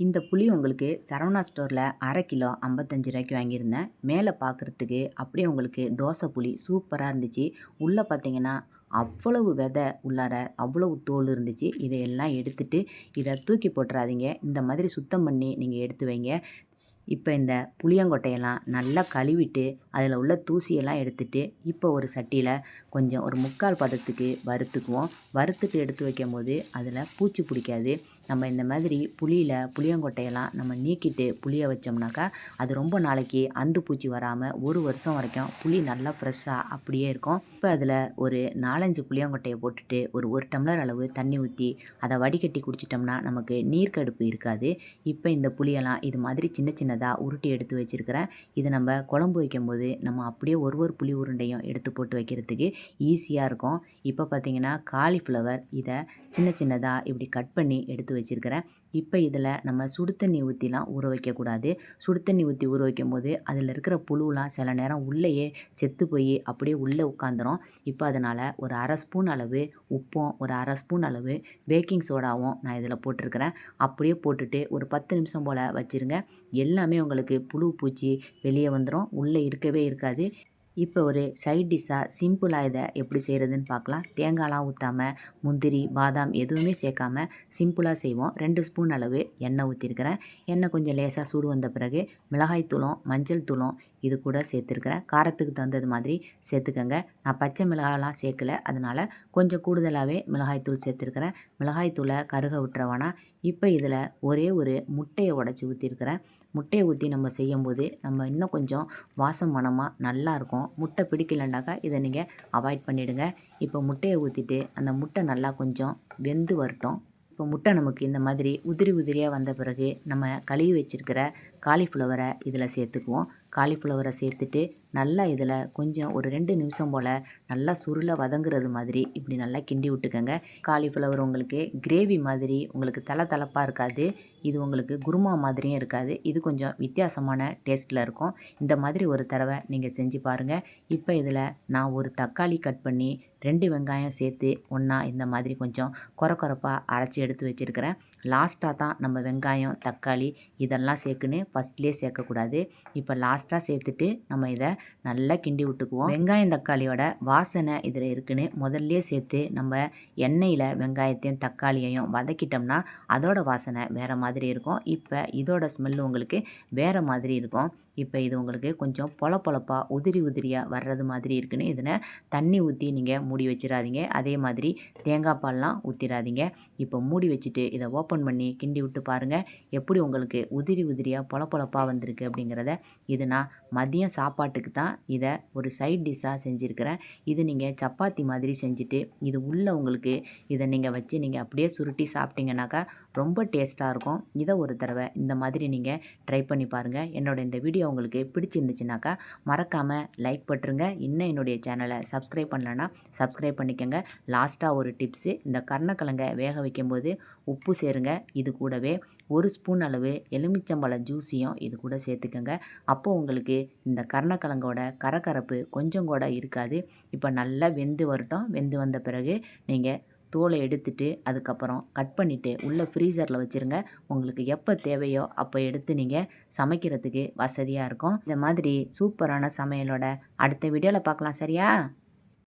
இந்த புளி உங்களுக்கு சரவணா ஸ்டோரில் அரை கிலோ ஐம்பத்தஞ்சு ரூபாய்க்கு வாங்கியிருந்தேன். மேலே பார்க்குறதுக்கு அப்படியே உங்களுக்கு தோசை புளி சூப்பராக இருந்துச்சு. உள்ளே பார்த்தீங்கன்னா அவ்வளவு விதை உள்ளார அவ்வளவு தோல் இருந்துச்சு. இதையெல்லாம் எடுத்துட்டு இதை தூக்கி போட்டுறாதீங்க. இந்த மாதிரி சுத்தம் பண்ணி நீங்கள் எடுத்து வைங்க. இப்போ இந்த புளியங்கொட்டையெல்லாம் நல்லா கழுவிட்டு அதில் உள்ள தூசியெல்லாம் எடுத்துட்டு இப்போ ஒரு சட்டியில் கொஞ்சம் ஒரு முக்கால் பதத்துக்கு வறுத்துக்குவோம். வறுத்துட்டு எடுத்து வைக்கும் போது அதில் பூச்சி பிடிக்காது. நம்ம இந்த மாதிரி புளியில் புளியங்கொட்டையெல்லாம் நம்ம நீக்கிட்டு புளிய வச்சோம்னாக்கா அது ரொம்ப நாளைக்கு அந்து பூச்சி வராமல் ஒரு வருஷம் வரைக்கும் புளி நல்லா ஃப்ரெஷ்ஷாக அப்படியே இருக்கும். இப்போ அதில் ஒரு நாலஞ்சு புளியங்கொட்டையை போட்டுட்டு ஒரு ஒரு டம்ளர் அளவு தண்ணி ஊற்றி அதை வடிகட்டி குடிச்சிட்டோம்னா நமக்கு நீர்க்கடுப்பு இருக்காது. இப்போ இந்த புளியெல்லாம் இது மாதிரி சின்ன சின்னதாக உருட்டி எடுத்து வச்சுருக்கிறேன். இது நம்ம குழம்பு வைக்கும்போது நம்ம அப்படியே ஒரு ஒரு புளி உருண்டையும் எடுத்து போட்டு வைக்கிறதுக்கு ஈஸியாக இருக்கும். இப்போ பார்த்திங்கன்னா காலிஃப்ளவர் இதை சின்ன சின்னதாக இப்படி கட் பண்ணி எடுத்து வச்சுருக்கிறேன் இப்போ இதில் நம்ம சுடு தண்ணி ஊற்றிலாம் ஊற வைக்கக்கூடாது. சுடு தண்ணி ஊற்றி ஊற வைக்கும் போது அதில் இருக்கிற புழுலாம் சில நேரம் உள்ளேயே செத்து போய் அப்படியே உள்ளே உட்காந்துரும். இப்போ அதனால் ஒரு அரை ஸ்பூன் அளவு உப்பும் ஒரு அரை ஸ்பூன் அளவு பேக்கிங் சோடாவும் நான் இதில் போட்டிருக்கிறேன். அப்படியே போட்டுட்டு ஒரு பத்து நிமிஷம் போல் வச்சுருங்க. எல்லாமே உங்களுக்கு புழு பூச்சி வெளியே வந்துடும் உள்ளே இருக்கவே இருக்காது. இப்போ ஒரு சைட் டிஷ்ஷாக சிம்பிளாக இதை எப்படி செய்கிறதுன்னு பார்க்கலாம் தேங்காய்லாம் ஊற்றாமல் முந்திரி பாதாம் எதுவுமே சேர்க்காம சிம்பிளாக செய்வோம். ரெண்டு ஸ்பூன் அளவு எண்ணெய் ஊற்றிருக்கிறேன் எண்ணெய் கொஞ்சம் லேசாக சூடு வந்த பிறகு மிளகாய் தூளும் மஞ்சள் தூளும் இது கூட சேர்த்துருக்குறேன். காரத்துக்கு தகுந்தது மாதிரி சேர்த்துக்கங்க. நான் பச்சை மிளகாயெல்லாம் சேர்க்கல. அதனால் கொஞ்சம் கூடுதலாகவே மிளகாய் தூள் மிளகாய்த்தூளை மிளகாய் தூளை கருக விட்டுறவனா இப்போ இதில் ஒரே ஒரு முட்டையை உடச்சி ஊற்றிருக்கிறேன். முட்டையை ஊற்றி நம்ம செய்யும்போது நம்ம இன்னும் கொஞ்சம் வாசம் மனமாக நல்லாயிருக்கும் முட்டை பிடிக்கலண்டாக்கா இதை நீங்கள் அவாய்ட் பண்ணிவிடுங்க இப்போ முட்டையை ஊற்றிட்டு அந்த முட்டை நல்லா கொஞ்சம் வெந்து வரட்டும். இப்போ முட்டை நமக்கு இந்த மாதிரி உதிரி உதிரியாக வந்த பிறகு நம்ம கழுவி வச்சுருக்கிற காலிஃப்ளவரை இதில் சேர்த்துக்குவோம். காலிஃப்ளவரை சேர்த்துட்டு நல்லா இதில் கொஞ்சம் ஒரு ரெண்டு நிமிஷம் போல் நல்லா சுருளை வதங்குறது மாதிரி இப்படி நல்லா கிண்டி விட்டுக்கோங்க. காலிஃப்ளவர் உங்களுக்கு கிரேவி மாதிரி உங்களுக்கு தலை தலைப்பாக இருக்காது. இது உங்களுக்கு குருமா மாதிரியும் இருக்காது. இது கொஞ்சம் வித்தியாசமான டேஸ்ட்டில் இருக்கும். இந்த மாதிரி ஒரு தடவை நீங்கள் செஞ்சு பாருங்கள் இப்போ இதில் நான் ஒரு தக்காளி கட் பண்ணி ரெண்டு வெங்காயம் சேர்த்து ஒன்றா இந்த மாதிரி கொஞ்சம் குறை குறைப்பாக அரைச்சி எடுத்து வச்சுருக்கிறேன். லாஸ்ட்டாக தான் நம்ம வெங்காயம் தக்காளி இதெல்லாம் சேர்க்குன்னு ஃபஸ்ட்லேயே சேர்க்கக்கூடாது. இப்போ லாஸ்ட்டாக சேர்த்துட்டு நம்ம இதை நல்லா கிண்டி விட்டுக்குவோம். வெங்காயம் தக்காளியோட வாசனை இதில் இருக்குன்னு முதல்லையே சேர்த்து நம்ம எண்ணெயில் வெங்காயத்தையும் தக்காளியையும் வதக்கிட்டோம்னா அதோட வாசனை வேறு மாதிரி இருக்கும். இப்போ இதோட ஸ்மெல் உங்களுக்கு வேறு மாதிரி இருக்கும். இப்போ இது உங்களுக்கு கொஞ்சம் பொல பொழப்பாக உதிரி உதிரியாக வர்றது மாதிரி இருக்குன்னு இதில் தண்ணி ஊற்றி நீங்கள் மூடி வச்சிடாதீங்க. அதே மாதிரி தேங்காய் பால்லாம் ஊற்றிடாதீங்க இப்போ மூடி வச்சுட்டு இதை ஓப்பன் பண்ணி கிண்டி விட்டு பாருங்கள் எப்படி உங்களுக்கு உதிரி உதிரியாக பொல பொலப்பாக வந்திருக்கு அப்படிங்கிறத இது நான் மதியம் சாப்பாட்டுக்கு தான் இதை ஒரு சைட் டிஷ்ஷாக செஞ்சுருக்கிறேன். இது நீங்கள் சப்பாத்தி மாதிரி செஞ்சுட்டு இது உள்ளே உங்களுக்கு இதை நீங்கள் வச்சு நீங்கள் அப்படியே சுருட்டி சாப்பிட்டீங்கன்னாக்கா ரொம்ப டேஸ்ட்டாக இருக்கும். இதை ஒரு தடவை இந்த மாதிரி நீங்கள் ட்ரை பண்ணி பாருங்கள் என்னோடய இந்த வீடியோ உங்களுக்கு பிடிச்சிருந்துச்சுனாக்கா மறக்காமல் லைக் பட்டுருங்க. இன்னும் என்னுடைய சேனலை சப்ஸ்கிரைப் பண்ணலன்னா சப்ஸ்கிரைப் பண்ணிக்கோங்க. லாஸ்ட்டாக ஒரு டிப்ஸு இந்த கர்ணக்கிழங்க வேக வைக்கும்போது உப்பு சேருங்க. இது கூடவே ஒரு ஸ்பூன் அளவு எலுமிச்சம்பழ ஜூஸையும் இது கூட சேர்த்துக்கோங்க. அப்போது உங்களுக்கு இந்த கர்ணக்கிழங்கோட கரகரப்பு கொஞ்சம் கூட இருக்காது. இப்போ நல்லா வெந்து வரட்டும். வெந்து வந்த பிறகு நீங்கள் தோலை எடுத்துட்டு அதுக்கப்புறம் கட் பண்ணிவிட்டு உள்ளே ஃப்ரீசரில் வச்சுருங்க. உங்களுக்கு எப்போ தேவையோ அப்போ எடுத்து நீங்கள் சமைக்கிறதுக்கு வசதியாக இருக்கும். இந்த மாதிரி சூப்பரான சமையலோட அடுத்த வீடியோவில் பார்க்கலாம் சரியா?